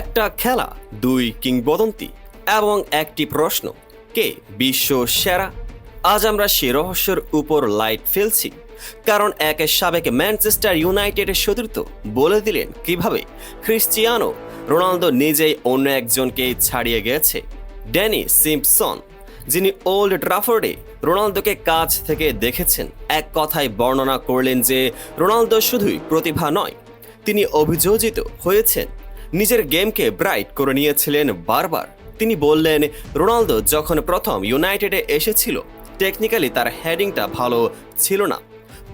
একটা খেলা, দুই কিংবদন্তি এবং একটি প্রশ্ন, কে বিশ্ব সেরা? আজ আমরা সে রহস্যের উপর লাইট ফেলছি, কারণ এক সাবেক ম্যানচেস্টার ইউনাইটেডের সতীর্থ বলে দিলেন কীভাবে ক্রিশ্চিয়ানো রোনালদো নিজেই অন্য একজনকে ছাড়িয়ে গেছে। ড্যানি সিম্পসন, যিনি ওল্ড ট্রাফোর্ডে রোনালদোকে কাছ থেকে দেখেছেন, এক কথায় বর্ণনা করলেন যে রোনালদো শুধুই প্রতিভা নয়, তিনি অভিযোজিত হয়েছেন। নিজের গেমকে ব্রাইট করে নিয়েছিলেন বারবার। তিনি বললেন, রোনালদো যখন প্রথম ইউনাইটেডে এসেছিল, টেকনিক্যালি তার হেডিংটা ভালো ছিল না।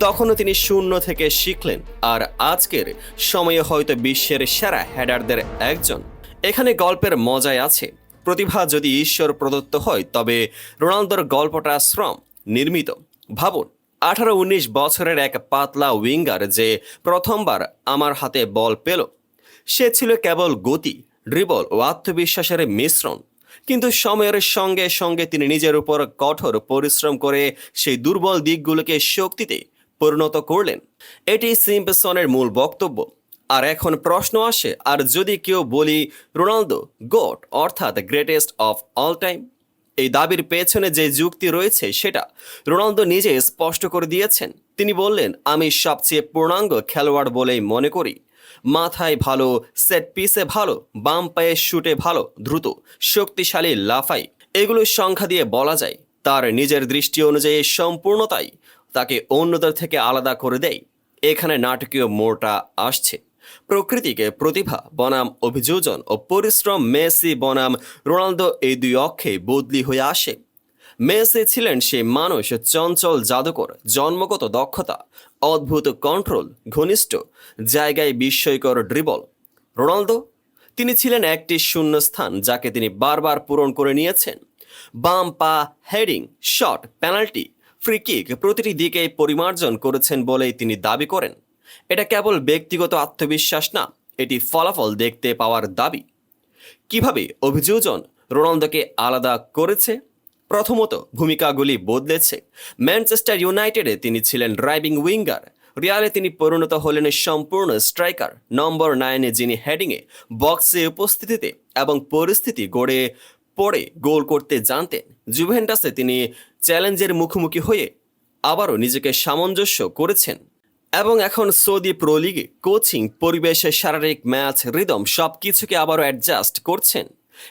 তখনও তিনি শূন্য থেকে শিখলেন, আর আজকের সময়ে হয়তো বিশ্বের সেরা হেডারদের একজন। এখানে গল্পের মজায় আছে। প্রতিভা যদি ঈশ্বর প্রদত্ত হয়, তবে রোনালদোর গল্পটা শ্রম, নির্মিত। ভাবুন আঠারো উনিশ বছরের এক পাতলা উইঙ্গার যে প্রথমবার আমার হাতে বল পেল সে ছিল কেবল গতি, ড্রিবল ও আত্মবিশ্বাসের মিশ্রণ। কিন্তু সময়ের সঙ্গে সঙ্গে তিনি নিজের উপর কঠোর পরিশ্রম করে সেই দুর্বল দিকগুলোকে শক্তিতে পরিণত করলেন। এটি সিম্পসনের মূল বক্তব্য। আর এখন প্রশ্ন আসে, আর যদি কেউ বলি, রোনালদো গোট অর্থাৎ গ্রেটেস্ট অফ অল টাইম এই দাবির পেছনে যে যুক্তি রয়েছে সেটা রোনালদো নিজে স্পষ্ট করে দিয়েছেন। তিনি বললেন, আমি সবচেয়ে পূর্ণাঙ্গ খেলোয়াড় বলেই মনে করি। মাথায় ভালো সেট পিসে ভালো, বাম পায়ে শুটে ভালো, দ্রুত, শক্তিশালী, লাফাই। এগুলো সংখ্যা দিয়ে বলা যায়। তার নিজের দৃষ্টি অনুযায়ী সম্পূর্ণতাই তাকে অন্যদের থেকে আলাদা করে দেয় এখানে নাটকীয় মোড়টা আসছে। প্রকৃতিকে প্রতিভা, বনাম, অভিযোজন ও পরিশ্রম মেসি, বনাম, রোনালদো এই দুই অক্ষে বদলি হয়ে আসে। মেসি ছিলেন সে মানুষ, চঞ্চল জাদুকর, জন্মগত দক্ষতা, অদ্ভুত কন্ট্রোল ঘনিষ্ঠ, জায়গায় বিস্ময়কর ড্রিবল রোনালদো? তিনি ছিলেন একটি শূন্যস্থান যাকে তিনি বারবার পূরণ করে নিয়েছেন। বাম পা heading shot penalty free kick প্রতিটি দিকে পরিমার্জন করেছেন বলেই তিনি দাবি করেন। এটা কেবল ব্যক্তিগত আত্মবিশ্বাস না, এটি ফলাফল দেখতে পাওয়ার দাবি। কীভাবে অভিযোজন রোনালদোকে আলাদা করেছে? প্রথমত ভূমিকাগুলি বদলেছে। ম্যানচেস্টার ইউনাইটেডে তিনি ছিলেন ড্রাইভিং উইঙ্গার রিয়ালে তিনি পরিণত হলেন সম্পূর্ণ স্ট্রাইকার নম্বর নাইনে যিনি হেডিংয়ে বক্সে উপস্থিতিতে এবং পরিস্থিতি গড়ে পড়ে গোল করতে জানতেন। জুভেন্টাসে তিনি চ্যালেঞ্জের মুখোমুখি হয়ে আবারও নিজেকে সামঞ্জস্য করেছেন। এবং এখন সৌদি প্রো লিগে কোচিং পরিবেশে শারীরিক ম্যাচ রিদম সব কিছুকে আবারও অ্যাডজাস্ট করছেন।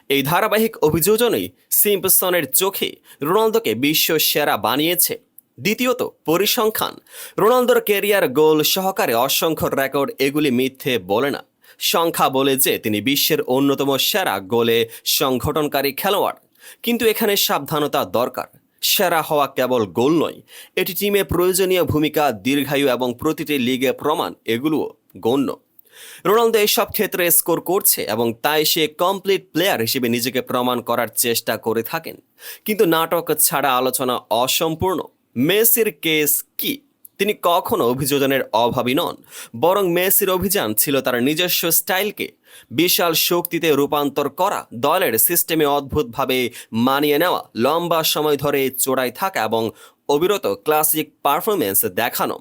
এই ধারাবাহিক অভিযোজনই সিম্পসনের চোখে রোনালদোকে বিশ্ব সেরা বানিয়েছে। দ্বিতীয়ত, পরিসংখ্যান। রোনালদোর কেরিয়ার গোল সহকারে অসংখ্য রেকর্ড এগুলি মিথ্যে বলে না। সংখ্যা বলে যে তিনি বিশ্বের অন্যতম সেরা গোলে সংগঠনকারী খেলোয়াড়। কিন্তু এখানে সাবধানতা দরকার। সেরা হওয়া কেবল গোল নয়, এটি টিমে প্রয়োজনীয় ভূমিকা, দীর্ঘায়ু এবং প্রতিটি লিগে প্রমাণ এগুলোও গণ্য। রোনালদো এসব ক্ষেত্রে স্কোর করছে এবং তাই সে কমপ্লিট প্লেয়ার হিসেবে নিজেকে প্রমাণ করার চেষ্টা করে থাকেন। কিন্তু নাটক ছাড়া আলোচনা অসম্পূর্ণ। মেসির কেস কি? তিনি কখনো অভিযোজনের অভাবী নন, বরং মেসির অভিযান ছিল তার নিজস্ব স্টাইলকে, বিশাল শক্তিতে রূপান্তর করা, দলের সিস্টেমে অদ্ভুতভাবে মানিয়ে নেওয়া, লম্বা সময় ধরে চোরাই থাকা এবং অবিরত ক্লাসিক পারফরমেন্স দেখানো।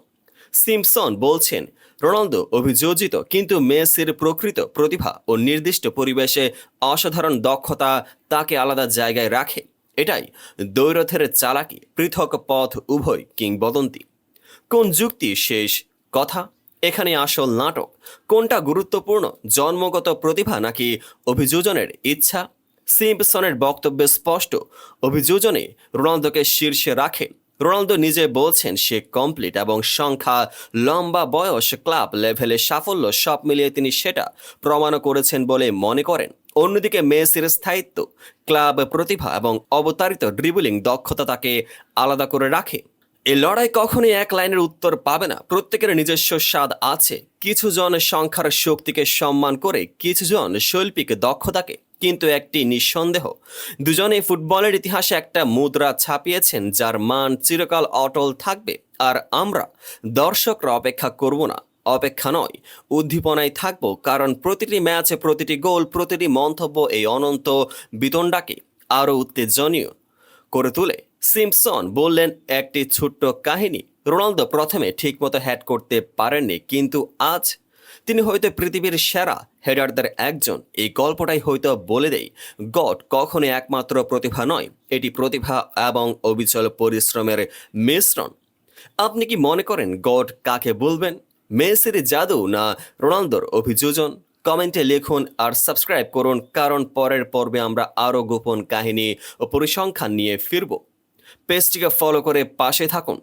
সিম্পসন বলছেন রোনালদো অভিযোজিত, কিন্তু মেসির প্রকৃত প্রতিভা ও নির্দিষ্ট পরিবেশে অসাধারণ দক্ষতা তাকে আলাদা জায়গায় রাখে। এটাই দৈরথের চালাকি, পৃথক পথ উভয় কিংবদন্তি। কোন যুক্তি শেষ কথা? এখানে আসল নাটক। কোনটা গুরুত্বপূর্ণ? জন্মগত প্রতিভা নাকি অভিযোজনের ইচ্ছা? সিম্পসনের বক্তব্য স্পষ্ট অভিযোজনে রোনালদোকে শীর্ষে রাখে। রোনালদো নিজে বলছেন, সে কমপ্লিট এবং সংখ্যা লম্বা বয়স ক্লাব লেভেলে সাফল্য সব মিলিয়ে তিনি সেটা প্রমাণ করেছেন বলে মনে করেন। অন্যদিকে মেসির স্থায়িত্ব ক্লাব প্রতিভা এবং অবতারিত ড্রিবলিং দক্ষতা তাকে আলাদা করে রাখে। এই লড়াই কখনোই এক লাইনের উত্তর পাবে না। প্রত্যেকের নিজস্ব স্বাদ আছে। কিছু জন সংখ্যার শক্তিকে সম্মান করে কিছু জন শৈল্পিক দক্ষতাকে কিন্তু একটি নিঃসন্দেহ। দুজনে ফুটবলের ইতিহাসে একটা মুদ্রা ছাপিয়েছেন, যার মান চিরকাল অটল থাকবে। আর আমরা দর্শকরা অপেক্ষা করব না। অপেক্ষা নয়, উদ্দীপনায় থাকব, কারণ প্রতিটি ম্যাচে, প্রতিটি গোল, প্রতিটি মন্তব্য এই অনন্ত বিতণ্ডাকে আরও উত্তেজনীয় করে তুলে। সিম্পসন বললেন, একটি ছোট্ট কাহিনী। রোনালদো প্রথমে ঠিকমতো হ্যাট করতে পারেননি, কিন্তু আজ তিনি হয়তো পৃথিবীর সেরা হেডারদের একজন। এই গল্পটাই হয়তো বলে দেয়, গড কখনো একমাত্র প্রতিভা নয়, এটি প্রতিভা এবং অবিচল পরিশ্রমের মিশ্রণ। আপনি কি মনে করেন গড কাকে বলবেন? মেসির জাদু না রোনালদোর অভিযোজন? কমেন্টে লিখুন আর সাবস্ক্রাইব করুন, কারণ পরের পর্বে আমরা আরও গোপন কাহিনী ও পরিসংখ্যান নিয়ে ফিরব। পেজটিকে ফলো করে পাশে থাকুন।